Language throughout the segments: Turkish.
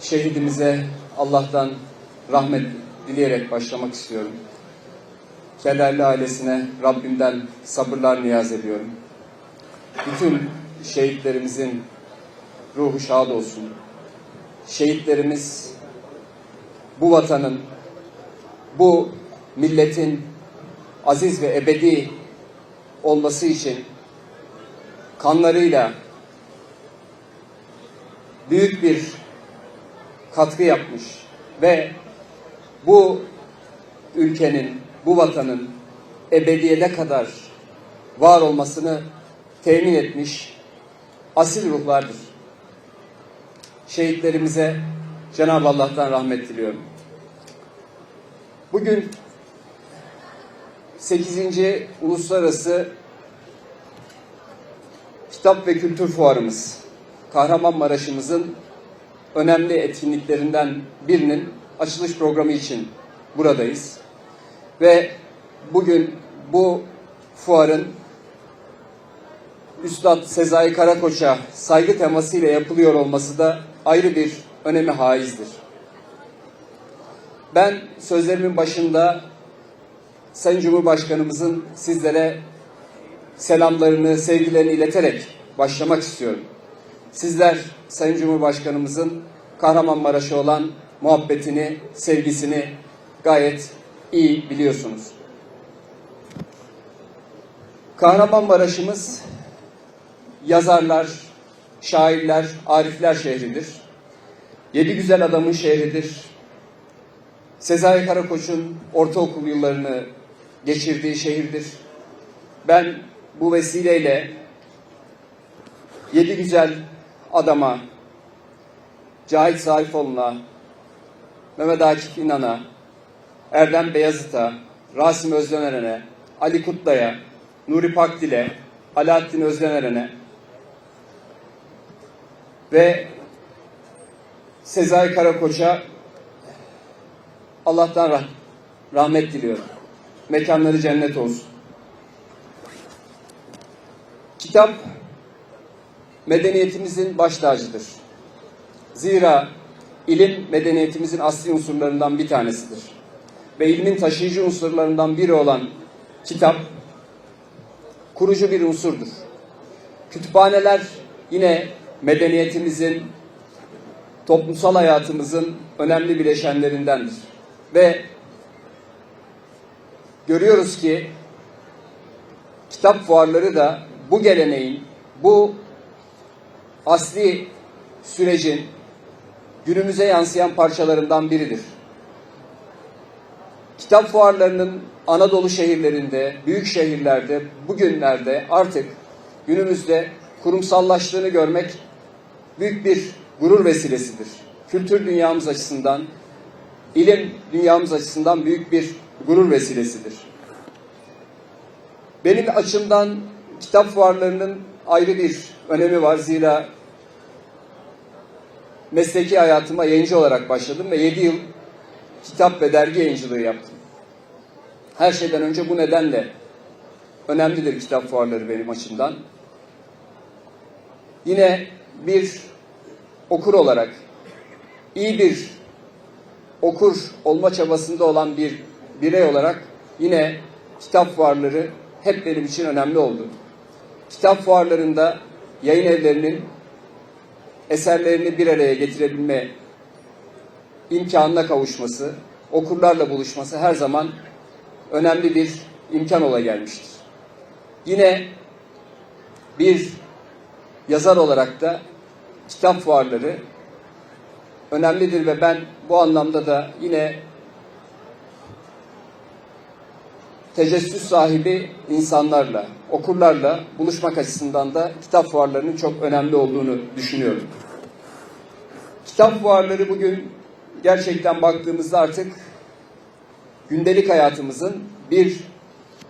şehidimize Allah'tan rahmet dileyerek başlamak istiyorum. Kederli ailesine Rabbimden sabırlar niyaz ediyorum. Bütün şehitlerimizin ruhu şad olsun. Şehitlerimiz bu vatanın, bu milletin aziz ve ebedi olması için kanlarıyla büyük bir katkı yapmış ve bu ülkenin, bu vatanın ebediyete kadar var olmasını temin etmiş asil ruhlardır. Şehitlerimize Cenab-ı Allah'tan rahmet diliyorum. Bugün 8. Uluslararası Kitap ve Kültür Fuarımız Kahramanmaraş'ımızın önemli etkinliklerinden birinin açılış programı için buradayız. Ve bugün bu fuarın Üstad Sezai Karakoç'a saygı temasıyla yapılıyor olması da ayrı bir önemi haizdir. Ben sözlerimin başında Sayın Cumhurbaşkanımızın sizlere selamlarını, sevgilerini ileterek başlamak istiyorum. Sizler Sayın Cumhurbaşkanımızın Kahramanmaraş'a olan muhabbetini, sevgisini gayet iyi biliyorsunuz. Kahramanmaraş'ımız yazarlar, şairler, arifler şehridir. Yedi güzel adamın şehridir. Sezai Karakoç'un ortaokul yıllarını geçirdiği şehirdir. Ben bu vesileyle yedi güzel adama, Cahit Zarifoğlu'na, Mehmet Akif İnan'a, Erdem Beyazıt'a, Rasim Özdeneren'e, Ali Kutlay'a, Nuri Pakdil'e, Alaaddin Özdeneren'e ve Sezai Karakoç'a Allah'tan rah rahmet diliyorum. Mekanları cennet olsun. Kitap medeniyetimizin baş tacıdır. Zira ilim medeniyetimizin asli unsurlarından bir tanesidir. Ve ilmin taşıyıcı unsurlarından biri olan kitap kurucu bir unsurdur. Kütüphaneler yine medeniyetimizin, toplumsal hayatımızın önemli bileşenlerindendir. Ve görüyoruz ki kitap fuarları da bu geleneğin, bu asli sürecin günümüze yansıyan parçalarından biridir. Kitap fuarlarının Anadolu şehirlerinde, büyük şehirlerde, bugünlerde artık günümüzde kurumsallaştığını görmek büyük bir gurur vesilesidir. Kültür dünyamız açısından, ilim dünyamız açısından büyük bir gurur vesilesidir. Benim açımdan kitap fuarlarının ayrı bir önemi var. Zira mesleki hayatıma yayıncı olarak başladım ve 7 yıl kitap ve dergi yayıncılığı yaptım. Her şeyden önce bu nedenle önemlidir kitap fuarları benim açımdan. Yine bir okur olarak iyi bir okur olma çabasında olan bir birey olarak yine kitap fuarları hep benim için önemli oldu. Kitap fuarlarında yayın evlerinin eserlerini bir araya getirebilme imkanına kavuşması, okurlarla buluşması her zaman önemli bir imkan ola gelmiştir. Yine bir yazar olarak da kitap fuarları önemlidir ve ben bu anlamda da yine tecessüs sahibi insanlarla, okurlarla buluşmak açısından da kitap fuarlarının çok önemli olduğunu düşünüyorum. Kitap fuarları bugün gerçekten baktığımızda artık gündelik hayatımızın bir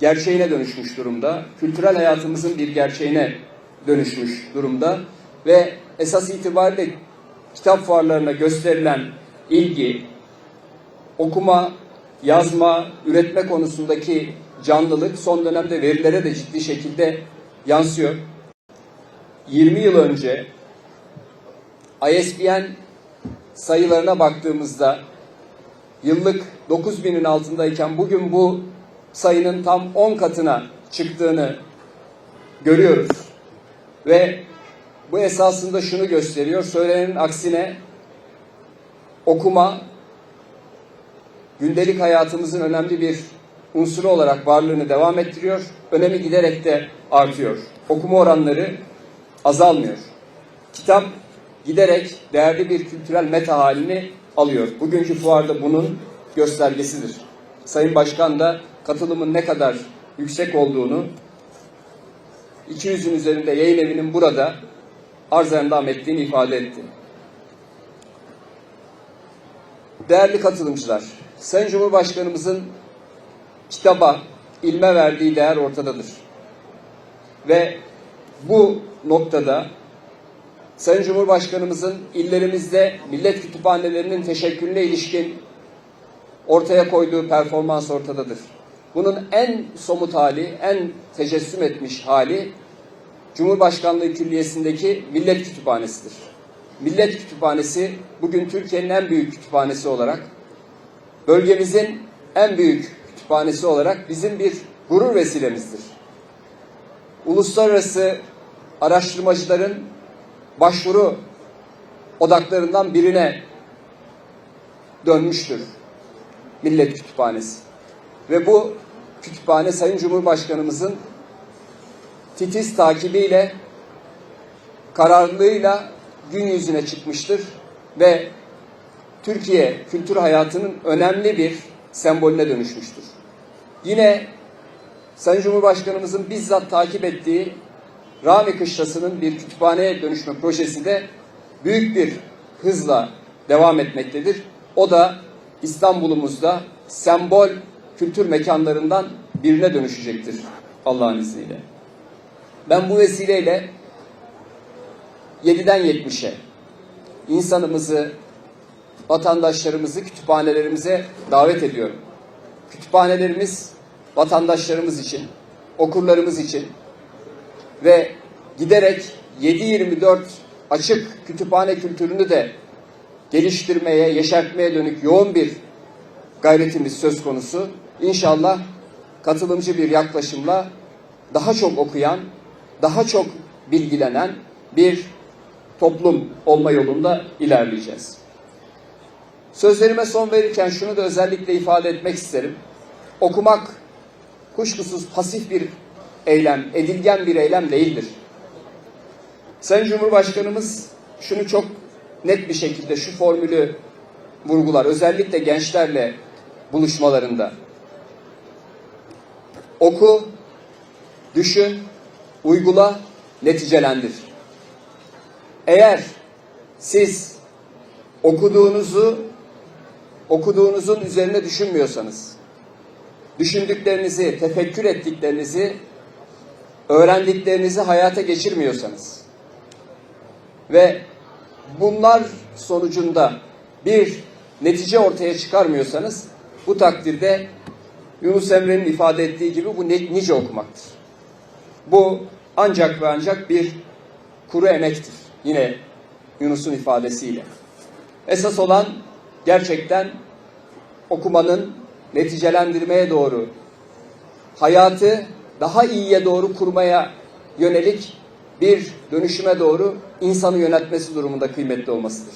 gerçeğine dönüşmüş durumda. Kültürel hayatımızın bir gerçeğine dönüşmüş durumda ve esas itibariyle kitap fuarlarına gösterilen ilgi, okuma, yazma, üretme konusundaki canlılık son dönemde verilere de ciddi şekilde yansıyor. 20 yıl önce ISBN sayılarına baktığımızda yıllık 9000'in altındayken bugün bu sayının tam 10 katına çıktığını görüyoruz. Ve bu esasında şunu gösteriyor. Söylenenin aksine okuma gündelik hayatımızın önemli bir unsuru olarak varlığını devam ettiriyor. Önemi giderek de artıyor. Okuma oranları azalmıyor. Kitap giderek değerli bir kültürel meta halini alıyor. Bugünkü fuarda bunun göstergesidir. Sayın Başkan da katılımın ne kadar yüksek olduğunu 200'ün üzerinde yayın evinin burada arz endam ettiğini ifade etti. Değerli katılımcılar, Sayın Cumhurbaşkanımızın kitaba, ilme verdiği değer ortadadır. Ve bu noktada Sayın Cumhurbaşkanımızın illerimizde millet kütüphanelerinin teşekkülüne ilişkin ortaya koyduğu performans ortadadır. Bunun en somut hali, en tecessüm etmiş hali Cumhurbaşkanlığı Külliyesi'ndeki Millet Kütüphanesi'dir. Millet Kütüphanesi bugün Türkiye'nin en büyük kütüphanesi olarak, bölgemizin en büyük kütüphanesi olarak bizim bir gurur vesilemizdir. Uluslararası araştırmacıların başvuru odaklarından birine dönmüştür Millet Kütüphanesi. Ve bu kütüphane Sayın Cumhurbaşkanımızın titiz takibiyle, kararlılığıyla gün yüzüne çıkmıştır ve Türkiye kültür hayatının önemli bir sembolüne dönüşmüştür. Yine Sayın Cumhurbaşkanımızın bizzat takip ettiği Rami Kışlası'nın bir kütüphaneye dönüşme projesi de büyük bir hızla devam etmektedir. O da İstanbul'umuzda sembol kültür mekanlarından birine dönüşecektir Allah'ın izniyle. Ben bu vesileyle 7'den 70'e insanımızı, vatandaşlarımızı kütüphanelerimize davet ediyorum. Kütüphanelerimiz vatandaşlarımız için, okurlarımız için ve giderek 7-24 açık kütüphane kültürünü de geliştirmeye, yeşertmeye dönük yoğun bir gayretimiz söz konusu. İnşallah katılımcı bir yaklaşımla daha çok okuyan, daha çok bilgilenen bir toplum olma yolunda ilerleyeceğiz. Sözlerime son verirken şunu da özellikle ifade etmek isterim. Okumak kuşkusuz pasif bir eylem, edilgen bir eylem değildir. Sayın Cumhurbaşkanımız şunu çok net bir şekilde şu formülü vurgular. Özellikle gençlerle buluşmalarında. Oku, düşün, uygula, neticelendir. Eğer siz okuduğunuzu okuduğunuzun üzerine düşünmüyorsanız, düşündüklerinizi, tefekkür ettiklerinizi, öğrendiklerinizi hayata geçirmiyorsanız ve bunlar sonucunda bir netice ortaya çıkarmıyorsanız bu takdirde Yunus Emre'nin ifade ettiği gibi bu nice okumaktır. Bu ancak ve ancak bir kuru emektir. Yine Yunus'un ifadesiyle. Esas olan gerçekten okumanın neticelendirmeye doğru, hayatı daha iyiye doğru kurmaya yönelik bir dönüşüme doğru insanı yönetmesi durumunda kıymetli olmasıdır.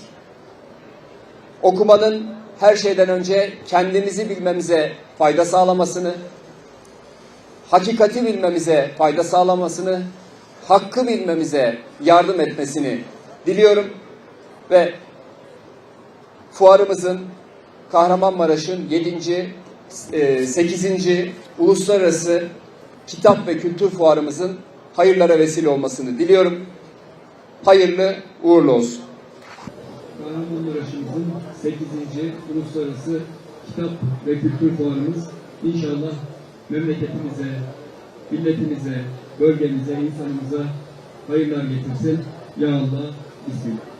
Okumanın her şeyden önce kendimizi bilmemize fayda sağlamasını, hakikati bilmemize fayda sağlamasını, hakkı bilmemize yardım etmesini diliyorum ve fuarımızın Kahramanmaraş'ın 7. 8. Uluslararası Kitap ve Kültür Fuarımızın hayırlara vesile olmasını diliyorum. Hayırlı uğurlu olsun. Kahramanmaraş'ımızın 8. Uluslararası Kitap ve Kültür Fuarımız inşallah memleketimize, milletimize, bölgemize, insanımıza hayırlar getirsin. Ya Allah, Bismillah.